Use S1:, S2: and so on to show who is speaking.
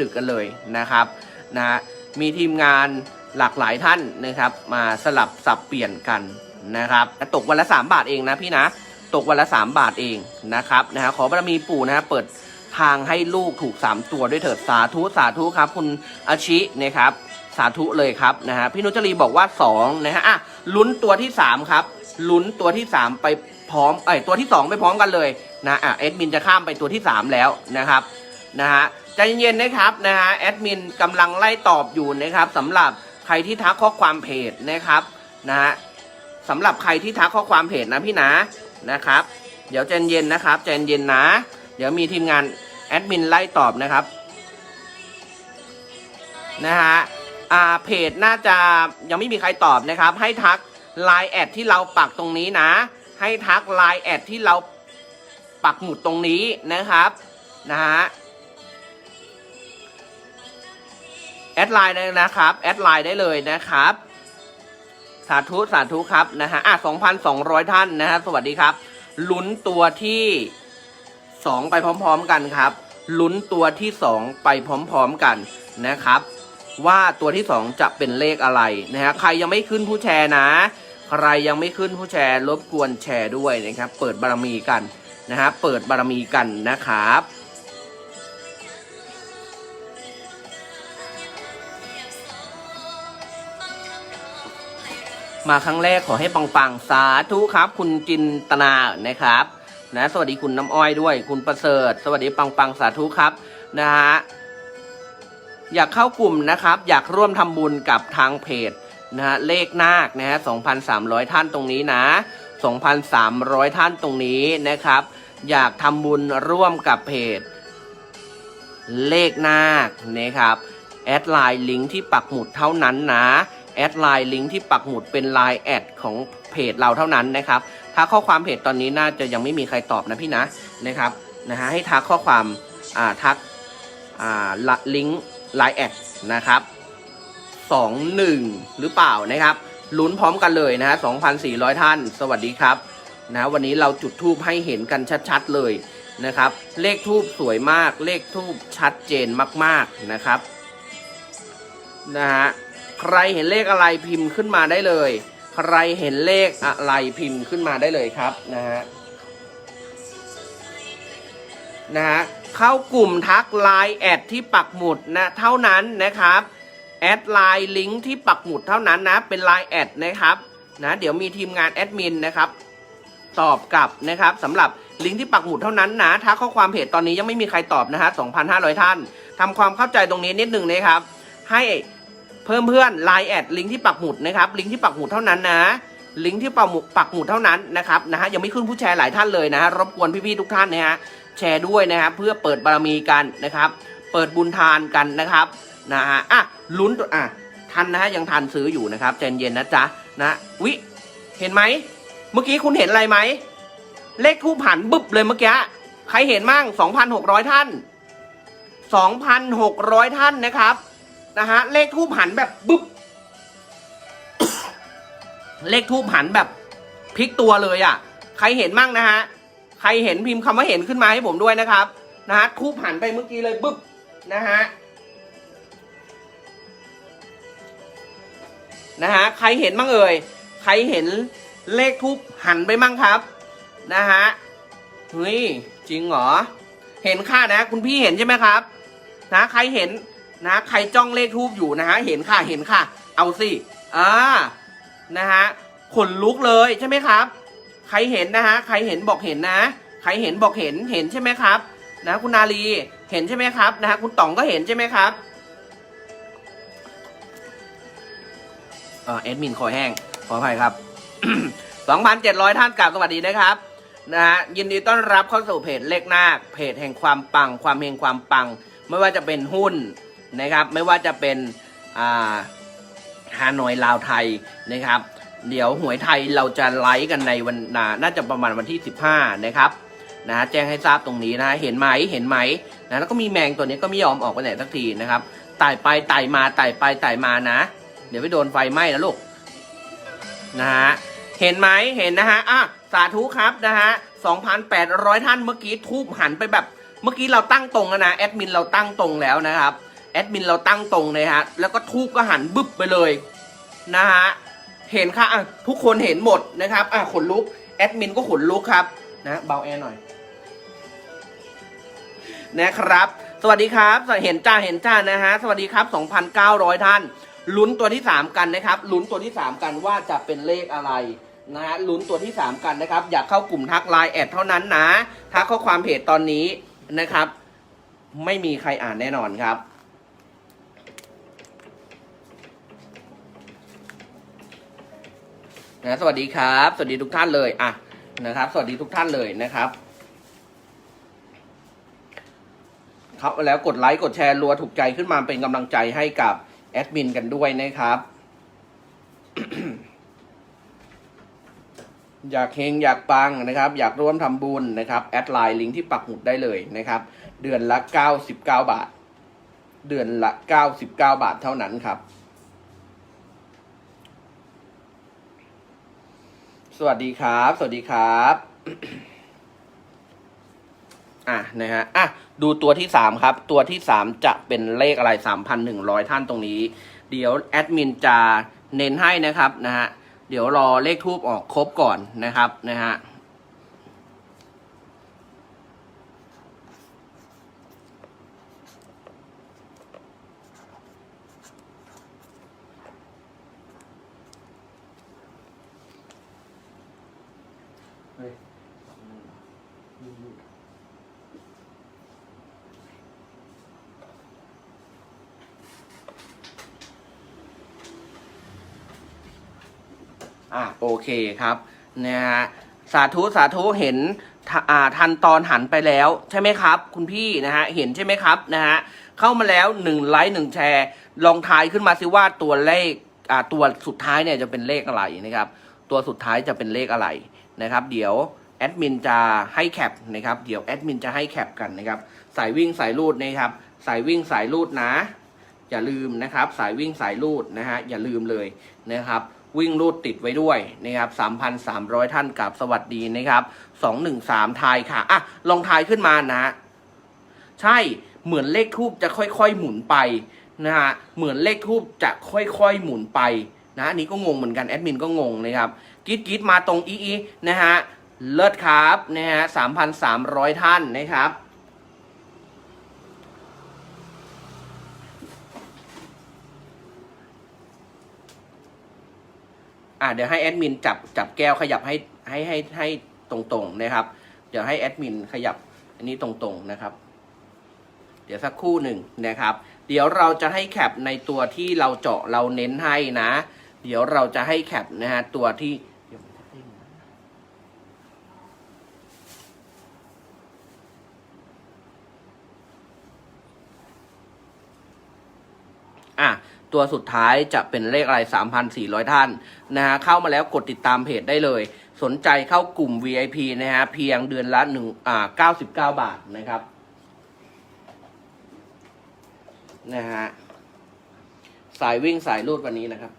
S1: ดึกกันเลยนะครับนะฮะมีทีมงานหลากหลายท่านนะครับ มาสลับสับเปลี่ยนกันนะครับตกวันละ 3 บาทเองนะพี่นะ ตกวันละ 3 บาทเองนะครับนะฮะขอบารมีปู่นะฮะเปิดทางให้ลูกถูก 3 ตัวด้วยเถิดสาธุสาธุครับ คุณอาชินะครับสาธุเลยครับนะฮะพี่นุจรีบอกว่า 2 นะฮะอะลุ้นตัวที่ 3 ครับ ลุ้นตัวที่ 3 ไปพร้อมไอตัวที่ 2 ไปพร้อมกันเลยนะอะเอ็ดมินจะข้ามไปตัวที่ 3 แล้วนะครับนะฮะ ใจเย็นๆนะครับนะฮะแอดมินกำลังไล่ตอบอยู่นะครับสำหรับใครที่ทักข้อความเพจนะครับนะฮะสำหรับใครที่ทักข้อความเพจนะพี่นะนะครับ เดี๋ยวใจเย็นนะครับใจเย็นนะ เดี๋ยวมีทีมงานแอดมินไล่ตอบนะครับนะฮะอ่าเพจน่าจะยังไม่มีใครตอบนะครับ ให้ทักไลน์แอดที่เราปักตรงนี้นะ ให้ทักไลน์แอดที่เราปักหมุดตรงนี้นะครับนะฮะ แอดไลน์เลยนะครับ แอดไลน์ได้เลยนะครับ สาธุสาธุครับนะฮะ อะ2,200ท่านนะฮะ สวัสดีครับ ลุ้นตัวที่2ไปพร้อม ๆ กันครับ ลุ้นตัวที่2ไปพร้อม ๆ กันนะครับ ว่าตัวที่2จะเป็นเลขอะไรนะฮะ ใครยังไม่ขึ้นผู้แชร์นะ ใครยังไม่ขึ้นผู้แชร์รบกวนแชร์ด้วยนะครับ เปิดบารมีกันนะฮะ เปิดบารมีกันนะครับ มาครั้งแรกขอให้ปังๆ สาธุครับ คุณจินตนานะครับ นะ สวัสดีคุณน้ำอ้อยด้วย คุณประเสริฐ สวัสดีปังๆ สาธุครับนะฮะอยากเข้ากลุ่มนะครับ อยากร่วมทำบุญกับทางเพจนะฮะเลขนาคนะฮะ2,300 ท่านตรงนี้นะ 2,300 ท่านตรงนี้นะครับ อยากทำบุญร่วมกับเพจ เลขนาคนะครับแอดไลน์ลิงก์ที่ปักหมุดเท่านั้นนะ แอดไลน์ลิงก์ที่ปักหมุดเป็นไลน์แอดของเพจเราเท่านั้นนะครับถ้าข้อความเพจตอนนี้น่าจะยังไม่มีใครตอบนะพี่นะนะครับนะฮะให้ทักข้อความอ่าทักอ่าล,ลิงก์ไลน์แอดนะครับสองหนึ่งหรือเปล่านะครับลุ้นพร้อมกันเลยนะฮะสองพันสี่ร้อยท่าน สวัสดีครับนะวันนี้เราจุดทูบให้เห็นกันชัดๆเลยนะครับ เลขทูบสวยมาก เลขทูบชัดเจนมากๆนะครับนะฮะ ใครเห็นเลขอะไรพิมพ์ขึ้นมาได้เลย ใครเห็นเลขอะไรพิมพ์ขึ้นมาได้เลยครับนะฮะนะฮะเข้ากลุ่มทักไลน์แอดที่ปักหมุดนะเท่านั้นนะครับแอดไลน์ลิงก์ที่ปักหมุดเท่านั้นนะเป็นไลน์แอดนะครับนะเดี๋ยวมีทีมงานแอดมินนะครับตอบกลับนะครับสำหรับลิงก์ที่ปักหมุดเท่านั้นนะถ้าข้อความเพจตอนนี้ยังไม่มีใครตอบนะฮะ2,500 ท่านทำความเข้าใจตรงนี้นิดหนึ่งนะครับ ให้ เพิ่มเพื่อนไลน์แอดลิงก์ที่ปักหมุดนะครับลิงก์ที่ปักหมุดเท่านั้นนะลิงก์ที่ปักหมุดปักหมุดเท่านั้นนะครับนะฮะยังไม่ขึ้นผู้แชร์หลายท่านเลยนะฮะรบกวนพี่ๆทุกท่านนะฮะแชร์ด้วยนะครับเพื่อเปิดบารมีกันนะครับ เปิดบุญทานกันนะครับนะฮะอะลุ้นอะทันนะฮะยังทันซื้ออยู่นะครับใจเย็นนะจ๊ะนะวิเห็นไหมเมื่อกี้คุณเห็นอะไรไหมเลขทูปหันบึบเลยเมื่อกี้ใครเห็นมั่ง2,600 ท่าน 2,600 ท่านนะครับ นะฮะเลขทูปหันแบบบึบเลขทูปหันแบบพลิกตัวเลยอะ่ะ ใครเห็นมั่งนะฮะใครเห็นพิมพ์คำว่าเห็นขึ้นมาให้ผมด้วยนะครับนะฮะทูปหันไปเมื่อกี้เลยบึบนะฮะนะฮะใครเห็นมั่งเอ่ยใครเห็นเลขทูปหันไปมั่งครับนะฮะเฮ้ยจริงเหรอเห็นค่านะ คุณพี่เห็นใช่ไหมครับ นะใครเห็น นะ ใครจ้องเลขทูบอยู่นะฮะ เห็นค่ะ เห็นค่ะ เอาสิ อ่า นะฮะ ขนลุกเลยใช่ไหมครับ ใครเห็นนะฮะ ใครเห็นบอกเห็นนะ ใครเห็นบอกเห็น เห็นใช่ไหมครับ นะคุณนาลีเห็นใช่ไหมครับ นะฮะคุณต๋องก็เห็นใช่ไหมครับเออแอดมินคอแห้ง ขออภัยครับ 2,700 ท่านกลับสวัสดีนะครับ นะฮะ ยินดีต้อนรับเข้าสู่เพจเลขนาคเพจแห่งความปัง ความเฮงความปัง ไม่ว่าจะเป็นหุ้น นะครับ ไม่ว่าจะเป็นฮานอยลาวไทยนะครับ เดี๋ยวหวยไทยเราจะไลฟ์กันในวันน่าจะประมาณวันที่ 15 นะครับนะฮะแจ้งให้ทราบตรงนี้นะฮะเห็นไหมเห็นไหมนะแล้วก็มีแมงตัวนี้ก็ไม่ยอมออกไปไหนสักทีนะครับไต่ไปไต่มาไต่ไปไต่มานะ เดี๋ยวไปโดนไฟไหม้นะลูกนะฮะเห็นไหมเห็นนะฮะอะสาธุครับนะฮะ2,800 ท่านเมื่อกี้ทูบหันไปแบบ เมื่อกี้เราตั้งตรงแล้วนะแอดมินเราตั้งตรงแล้วนะครับ แอดมินเราตั้งตรงเลยฮะ แล้วก็ทูบก็หันบึบไปเลยนะฮะ เห็นค่ะอะทุกคนเห็นหมดนะครับ อะขนลุก แอดมินก็ขนลุกครับ นะเบาแอร์หน่อย นะครับ สวัสดีครับ เห็นจ้า เห็นจ้านะฮะ สวัสดีครับ 2,900 ท่าน ลุ้นตัวที่ 3 กันนะครับ ลุ้นตัวที่ 3 กันว่าจะเป็นเลขอะไรนะฮะ ลุ้นตัวที่ 3 กันนะครับ อยากเข้ากลุ่มทักไลน์แอดเท่านั้นนะ ทักข้อความเพจตอนนี้นะครับ ไม่มีใครอ่านแน่นอนครับ นะสวัสดีครับ สวัสดีทุกท่านเลยอะนะครับ สวัสดีทุกท่านเลยนะครับครับแล้วกดไลค์กดแชร์รัวถูกใจขึ้นมาเป็นกำลังใจให้กับแอดมินกันด้วยนะครับ อยากเฮงอยากปังนะครับ อยากร่วมทำบุญนะครับ แอดไลน์ลิงก์ที่ปักหมุดได้เลยนะครับ เดือนละ 99 บาท เดือนละ 99 บาทเท่านั้นครับ สวัสดีครับ สวัสดีครับ อะนะฮะ อะ ดูตัวที่สามครับ ตัวที่สามจะเป็นเลขอะไรสามพันหนึ่งร้อยท่านตรงนี้ เดี๋ยวแอดมินจะเน้นให้นะครับนะฮะ เดี๋ยวรอเลขทูบออกครบก่อนนะครับนะฮะ อะโอเคครับนะฮะสาธุสาธุเห็นทะอ่าทันตอนหันไปแล้วใช่ไหมครับ คุณพี่นะฮะเห็นใช่ไหมครับนะฮะเข้ามาแล้วหนึ่งไลค์หนึ่งแชร์ ลองทายขึ้นมาสิว่าตัวเลขอ่าตัวสุดท้ายเนี่ยจะเป็นเลขอะไรนะครับตัวสุดท้ายจะเป็นเลขอะไรนะครับ เดี๋ยวแอดมินจะให้แคปนะครับเดี๋ยวแอดมินจะให้แคปกันนะครับสายวิ่งสายรูดนะครับสายวิ่งสายรูดนะ อย่าลืมนะครับ สายวิ่งสายรูดนะฮะอย่าลืมเลยนะครับวิ่งรูดติดไว้ด้วยนะครับ 3,300 ท่านกับสวัสดีนะครับ 213 ทายค่ะ อะ ลองทายขึ้นมานะ ใช่ เหมือนเลขทูบจะค่อยๆหมุนไปนะฮะ เหมือนเลขทูบจะค่อยๆหมุนไปนะอันนี้ก็งงเหมือนกันแอดมินก็งงนะครับกีดกีดมาตรงอีอีนะฮะ เลิศครับนะฮะ 3,300 ท่านนะครับ อ่าเดี๋ยวให้แอดมินจับจับแก้วขยับให้ให้ให้ให้ตรงๆนะครับ เดี๋ยวให้แอดมินขยับอันนี้ตรงๆนะครับ เดี๋ยวสักครู่หนึ่งนะครับ เดี๋ยวเราจะให้แคปในตัวที่เราเจาะเราเน้นให้นะ เดี๋ยวเราจะให้แคปนะฮะตัวที่เดี๋ยวมันจะเด้งนะอะ ตัวสุดท้ายจะเป็นเลขอะไร 3,400 ท่านนะฮะเข้ามาแล้วกดติดตามเพจได้เลย สนใจเข้ากลุ่ม VIP นะฮะเพียงเดือนละหนึ่งอ่า99 บาทนะครับนะฮะสายวิ่งสายรูดวันนี้นะครับ